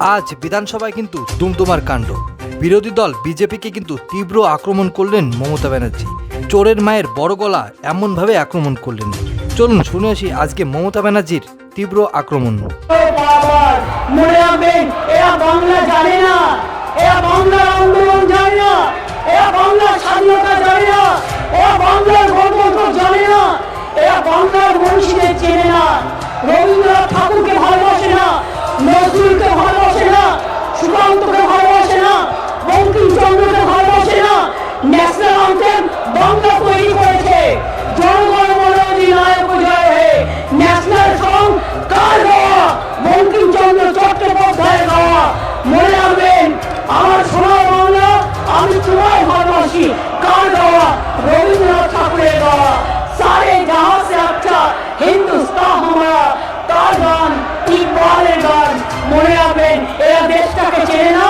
আজ বিধানসভায় কিন্তু দুমদুমার কাণ্ড। বিরোধী দল বিজেপিকে কিন্তু তীব্র আক্রমণ করলেন মমতা ব্যানার্জি। চোরের মায়ের বড় গলা এমনভাবে আক্রমণ করলেন। চলুন শুনে আসি আজকে মমতা ব্যানার্জির তীব্র আক্রমণ। আমার সোনার বাংলা আমি তোমায় ভালোবাসি। কার গাওয়া রবীন্দ্রনাথ ঠাকুরের গাওয়া সারে জাহাঁ সে আচ্ছা হিন্দুস্তান হামারা তার গান ইকবালের গান? মনে রাখবেন, এরা দেশটাকে চেনে না,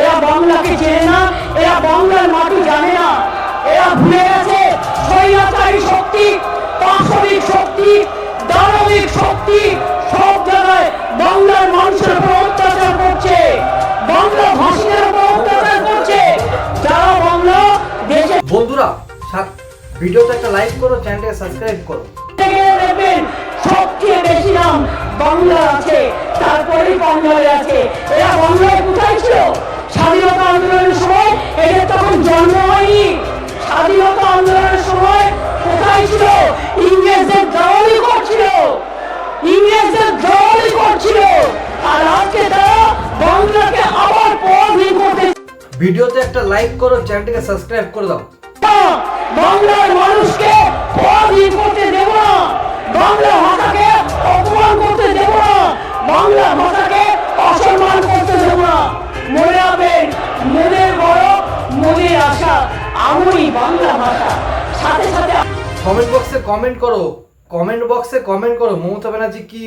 এরা বাংলাকে চেনে না, এরা বাংলার মাটি জানে না। এরা ভুলে গেছে, স্বৈরাচারী শক্তি, পাশবিক শক্তি, দানবিক শক্তি, সব জায়গায় বাংলার মানুষের উপর অত্যাচার করছে। ভিডিওতে একটা লাইক করো চ্যানেলকে সাবস্ক্রাইব করো। দেখবেন সবচেয়ে বেশি নাম বাংলা আছে তারপরে বাংলায় আছে। এরা বাংলায় কোথায় ছিল? স্বাধীনতা আন্দোলনের সময় এদের তখন জন্ম হয়নি। স্বাধীনতা আন্দোলনের সময় কোথায় ছিল? ইংরেজদের দাওয়ালি করছিল। ইংরেজদের দাওয়ালি করছিল। আর আজকে তারা বাংলাকে আবার পরাধীন করতে ভিডিওতে একটা লাইক করো চ্যানেলটিকে সাবস্ক্রাইব করে দাও। বাংলার মানুষকে পরাধীন করতে দেব না। বাংলা ভাষাকে অপমান করতে দেব না। বাংলা ভাষাকে অসম্মান করতে দেব না। মনে রাখবেন মনের বড় মনের আশা আমই বাংলা ভাষা। সাথে সাথে কমেন্ট বক্সে কমেন্ট করো। কমেন্ট বক্সে কমেন্ট করো। মমতা ব্যানার্জি কি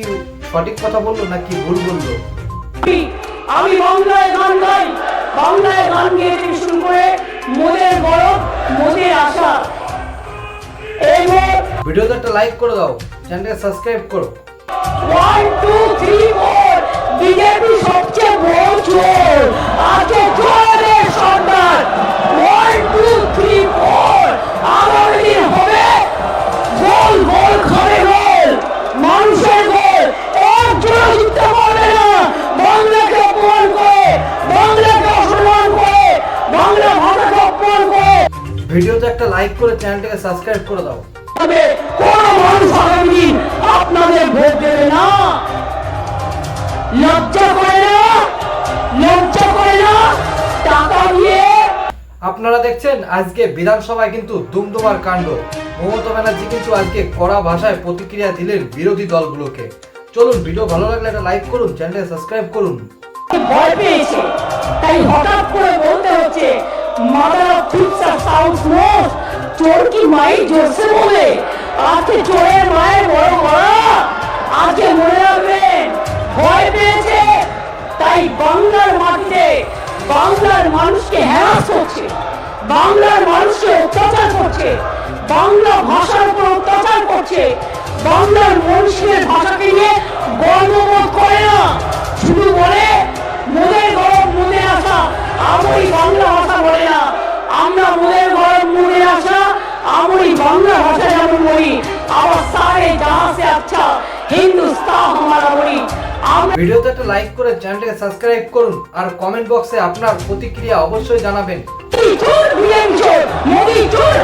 সঠিক কথা বলল নাকি ভুল বলল? আমি বাংলায় গান গাই। বাংলায় গান গেয়ে শুরু করে মনের বড় মনের আশা এই ভিডিওতে একটা লাইক করে দাও চ্যানেলকে সাবস্ক্রাইব করো। One two three four BJP সবচেয়ে বড় চোর আছে চোরের সন্ধান। One two three four like করে চ্যানেলটাকে সাবস্ক্রাইব করে দাও। তবে কোন মানুষ আগামী দিন আপনাদের ভোট দেবে না। লজ্জা করে না লজ্জা করে না টাকা দিয়ে। আপনারা দেখছেন আজকে বিধানসভায় কিন্তু দুমদুমার কাণ্ড। মমতা ব্যানার্জি কিন্তু আজকে কড়া ভাষায় প্রতিক্রিয়া দিলেন বিরোধী দলগুলোকে। চলুন ভিডিও ভালো লাগলে একটা লাইক করুন চ্যানেলটাকে সাবস্ক্রাইব করুন। ভয় পেয়েছে তাই হঠাৎ করে বলতে হচ্ছে মাদার অফ থিপস আর মোস্ট চোর কি মাই জোরসে বলে? আজকে চোরের মায়ের বড় গলা আজকে মনে রাখবেন ভয় পেয়েছে, তাই বাংলার মাটিতে বাংলার মানুষকে হ্যারাস করছে। বাংলার মানুষকে অত্যাচার করছে। বাংলা ভাষার উপর অত্যাচার করছে। বাংলার মনুষ্যের ভাষাকে নিয়ে গর্ববোধ করে না। শুধু বলে, মোদের গরম মনে আসা আমই বাংলা ভাষা বলে না। আমরা মোদের গরম মনে আসা আমই বাংলা ভাষা যেমন বলি আবার সারে জাহাঁ সে আচ্ছা হিন্দুস্তান হামারা বলি। আমরা ভিডিওতে একটা লাইক করে চ্যানেলটাকে সাবস্ক্রাইব করুন আর কমেন্ট বক্সে আপনার প্রতিক্রিয়া অবশ্যই জানাবেন। চোর মোদি চোর মোদি চোর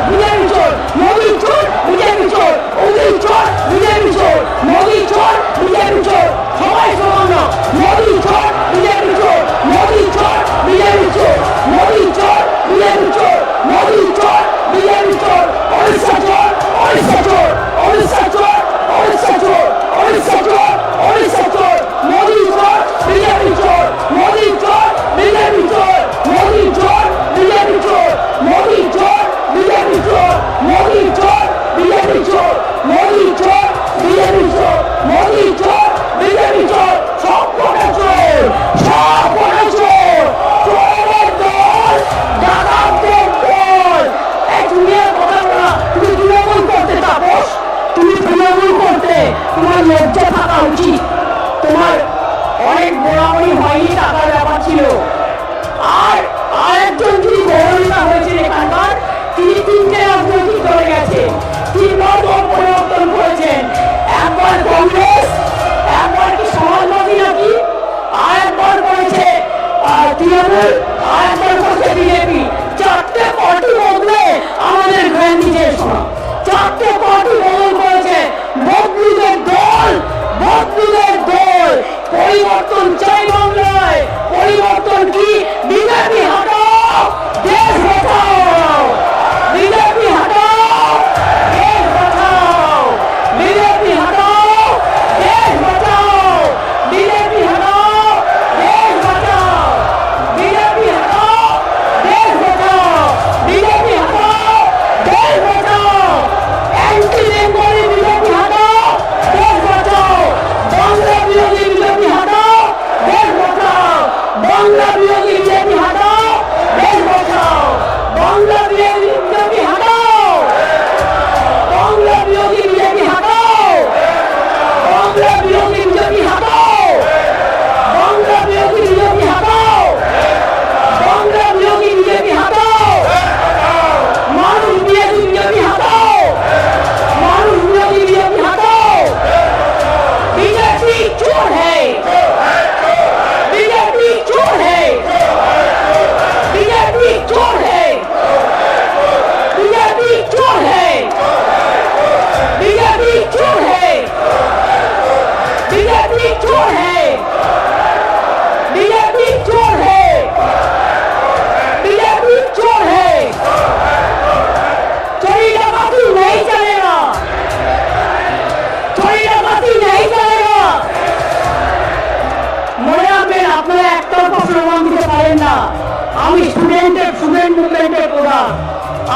মোদি চোর বিজেপি চোর মোদি চোর লজ্জা থাকা উচিত। তোমার অনেক বোড়াবড়ি হয়নি টাকার ব্যাপার ছিল। আর আরেকজন যিনি গৌরবিতা হয়েছেন এখানকার, তিনি তিনটে রাজনৈতিক দলে গেছে তিনবার দল পরিবর্তন করেছেন। একবার কংগ্রেস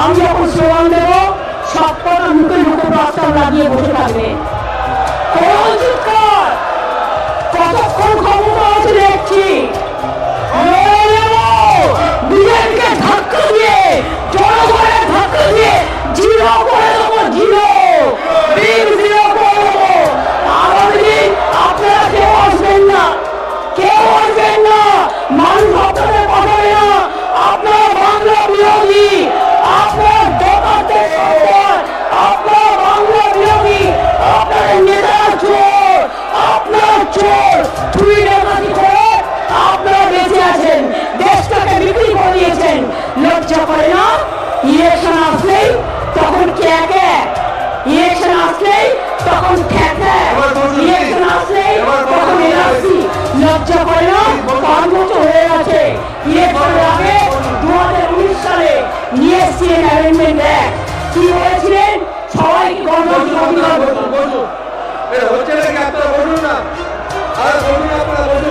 আমি যখন স্লোগান দেব সবকটা মুখে মুখে প্রস্তাব লাগিয়ে বসে থাকবে। কতক্ষণ ক্ষমতা আছে দেখছি। চর্চা করে পাঁচ বছর হয়ে গেছে। ইয়ে করে আগে দু হাজার উনিশ সালে নিয়ে এসছিলেন অ্যামেন্ডমেন্ট অ্যাক্ট কি হয়েছিলেন সবাইকে গণতন্ত্র বলুন। বলুন। হচ্ছে নাকি আপনারা বলুন না? আর বলুন আপনারা বলুন।